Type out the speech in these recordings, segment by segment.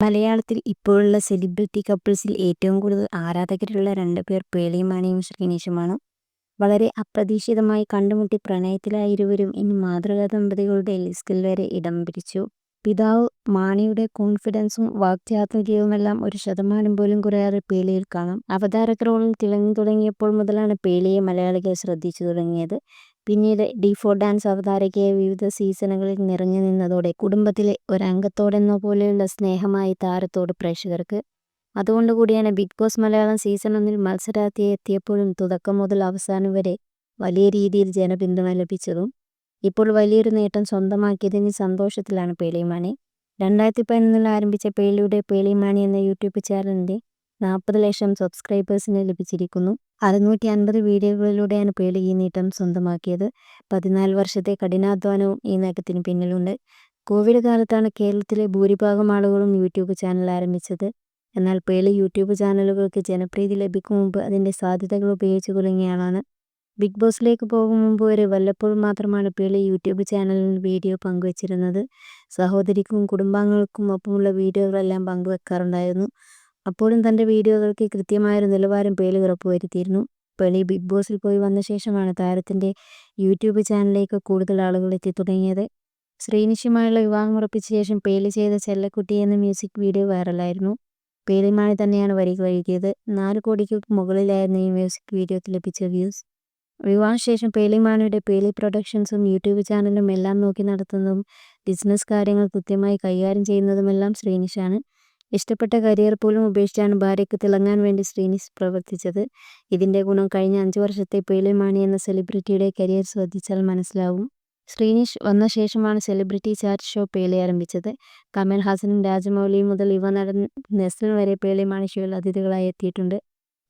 മലയാളത്തിൽ ഇപ്പോഴുള്ള സെലിബ്രിറ്റി കപ്പിൾസിൽ ഏറ്റവും കൂടുതൽ ആരാധകരുള്ള രണ്ട് പേർ മാണിയും ശ്രീനിഷുമാണ്. വളരെ അപ്രതീക്ഷിതമായി കണ്ടുമുട്ടി പ്രണയത്തിലായ ഇരുവരും ഇനി മാതൃകാ ദമ്പതികളുടെ ലിസ്റ്റിൽ വരെ ഇടം പിടിച്ചു. പിതാവ് മാണിയുടെ കോൺഫിഡൻസും വാക്ചാതുര്യവുമെല്ലാം ഒരു ശതമാനം പോലും കുറയാതെ പേളിയിൽ കാണാം. അവതാരക റോളിൽ തിളങ്ങി തുടങ്ങിയപ്പോൾ മുതലാണ് പേളിയെ മലയാളികൾ ശ്രദ്ധിച്ചു തുടങ്ങിയത്. പിന്നീട് ഡി ഫോർ ഡാൻസ് അവതാരകയായി വിവിധ സീസണുകളിൽ നിറഞ്ഞു നിന്നതോടെ കുടുംബത്തിലെ ഒരംഗത്തോടെന്ന പോലെയുള്ള സ്നേഹമായി താരത്തോട് പ്രേക്ഷകർക്ക്. അതുകൊണ്ട് കൂടിയാണ് ബിഗ് ബോസ് മലയാളം സീസൺ ഒന്നിൽ മത്സരാർത്ഥിയെ എത്തിയപ്പോഴും തുടക്കം മുതൽ അവസാനം വരെ വലിയ രീതിയിൽ ജനപിന്തുണ ലഭിച്ചതും. ഇപ്പോൾ വലിയൊരു നേട്ടം സ്വന്തമാക്കിയതിന് സന്തോഷത്തിലാണ് പേളിമാണി രണ്ടായിരത്തി പതിനൊന്നിൽ ആരംഭിച്ച പേളിയുടെ പേളിമാണി എന്ന യൂട്യൂബ് ചാനലിന്റെ നാൽപ്പത് ലക്ഷം സബ്സ്ക്രൈബേഴ്സിന് ലഭിച്ചിരിക്കുന്നു. അറുന്നൂറ്റി അൻപത് വീഡിയോകളിലൂടെയാണ് പേളി ഈ നേട്ടം സ്വന്തമാക്കിയത്. പതിനാല് വർഷത്തെ കഠിനാധ്വാനവും ഈ നേട്ടത്തിന് പിന്നിലുണ്ട്. കോവിഡ് കാലത്താണ് കേരളത്തിലെ ഭൂരിഭാഗം ആളുകളും യൂട്യൂബ് ചാനൽ ആരംഭിച്ചത്. എന്നാൽ പേളി യൂട്യൂബ് ചാനലുകൾക്ക് ജനപ്രീതി ലഭിക്കും മുമ്പ് അതിന്റെ സാധ്യതകൾ ഉപയോഗിച്ചു തുടങ്ങിയയാളാണ്. ബിഗ് ബോസിലേക്ക് പോകും മുമ്പ് വരെ വല്ലപ്പോഴും മാത്രമാണ് പേളി യൂട്യൂബ് ചാനലിൽ വീഡിയോ പങ്കുവച്ചിരുന്നത്. സഹോദരിക്കും കുടുംബാംഗങ്ങൾക്കും ഒപ്പമുള്ള വീഡിയോകളെല്ലാം പങ്കുവെക്കാറുണ്ടായിരുന്നു. അപ്പോഴും തന്റെ വീഡിയോകൾക്ക് കൃത്യമായൊരു നിലവാരം പേളി ഉറപ്പുവരുത്തിയിരുന്നു. പേളി ബിഗ് ബോസിൽ പോയി വന്ന ശേഷമാണ് താരത്തിന്റെ യൂട്യൂബ് ചാനലിലേക്ക് കൂടുതൽ ആളുകൾ എത്തി തുടങ്ങിയത് ശ്രീനിഷുമായുള്ള വിവാഹം ഉറപ്പിച്ച ശേഷം പേളി ചെയ്ത ചെല്ലക്കുട്ടി എന്ന മ്യൂസിക് വീഡിയോ വൈറലായിരുന്നു. പേലിമാണി തന്നെയാണ് വരികൾ എഴുതിയത്. നാല് കോടിക്ക് മുകളിലായിരുന്നു ഈ മ്യൂസിക് വീഡിയോയ്ക്ക് ലഭിച്ച വ്യൂസ്. വിവാഹശേഷം പേളി പേലി പ്രൊഡക്ഷൻസും യൂട്യൂബ് ചാനലും എല്ലാം നോക്കി നടത്തുന്നതും ബിസിനസ് കാര്യങ്ങൾ കൃത്യമായി കൈകാര്യം ചെയ്യുന്നതുമെല്ലാം ശ്രീനിഷാണ്. ഇഷ്ടപ്പെട്ട കരിയർ പോലും ഉപേക്ഷിച്ചാണ് ഭാര്യയ്ക്ക് തിളങ്ങാൻ വേണ്ടി ശ്രീനിസ് പ്രവർത്തിച്ചത്. ഇതിന്റെ ഗുണം കഴിഞ്ഞ അഞ്ച് വർഷത്തെ പേലെ മാണി എന്ന സെലിബ്രിറ്റിയുടെ കരിയർ ശ്രദ്ധിച്ചാൽ മനസ്സിലാവും. ശ്രീനിഷ് വന്ന ശേഷമാണ് സെലിബ്രിറ്റി ചാറ്റ് ഷോ പേലെ ആരംഭിച്ചത്. കമൽ ഹാസനും രാജമൗലിയും മുതൽ യുവനടൻ നെസ്ലിൻ വരെ പേളി മാണി ഷോയിൽ അതിഥികളായി എത്തിയിട്ടുണ്ട്.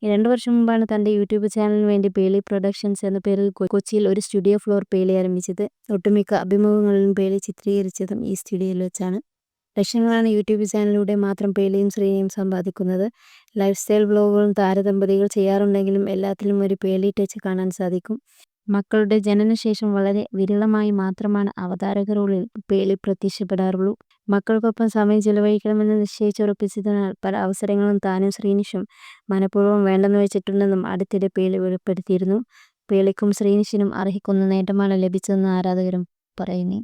രണ്ടു വർഷം മുമ്പാണ് തന്റെ യൂട്യൂബ് ചാനലിന് വേണ്ടി പേളി പ്രൊഡക്ഷൻസ് എന്ന പേരിൽ കൊച്ചിയിൽ ഒരു സ്റ്റുഡിയോ ഫ്ലോർ പേളി ആരംഭിച്ചത്. ഒട്ടുമിക്ക അഭിമുഖങ്ങളിലും പേളി ചിത്രീകരിച്ചതും ഈ സ്റ്റുഡിയോയിൽ വെച്ചാണ്. ലക്ഷങ്ങളാണ് യൂട്യൂബ് ചാനലിലൂടെ മാത്രം പേളിയും ശ്രീനിയും സമ്പാദിക്കുന്നത്. ലൈഫ് സ്റ്റൈൽ വ്ലോഗുകളും താരദമ്പതികൾ ചെയ്യാറുണ്ടെങ്കിലും എല്ലാത്തിലും ഒരു പേളി ടച്ച് കാണാൻ സാധിക്കും. മക്കളുടെ ജനനശേഷം വളരെ വിരളമായി മാത്രമാണ് അവതാരകരുള്ളിൽ പേളി പ്രത്യക്ഷപ്പെടാറുള്ളൂ. മക്കൾക്കൊപ്പം സമയം ചെലവഴിക്കണമെന്ന് നിശ്ചയിച്ചുറപ്പിച്ചതിനാൽ പല അവസരങ്ങളും താനും ശ്രീനിഷും മനഃപൂർവം വേണ്ടെന്ന് വെച്ചിട്ടുണ്ടെന്നും അടുത്തിടെ പേളി വെളിപ്പെടുത്തിയിരുന്നു. പേളിക്കും ശ്രീനിഷിനും അർഹിക്കുന്ന നേട്ടമാണ് ലഭിച്ചതെന്ന് ആരാധകരും പറയുന്നു.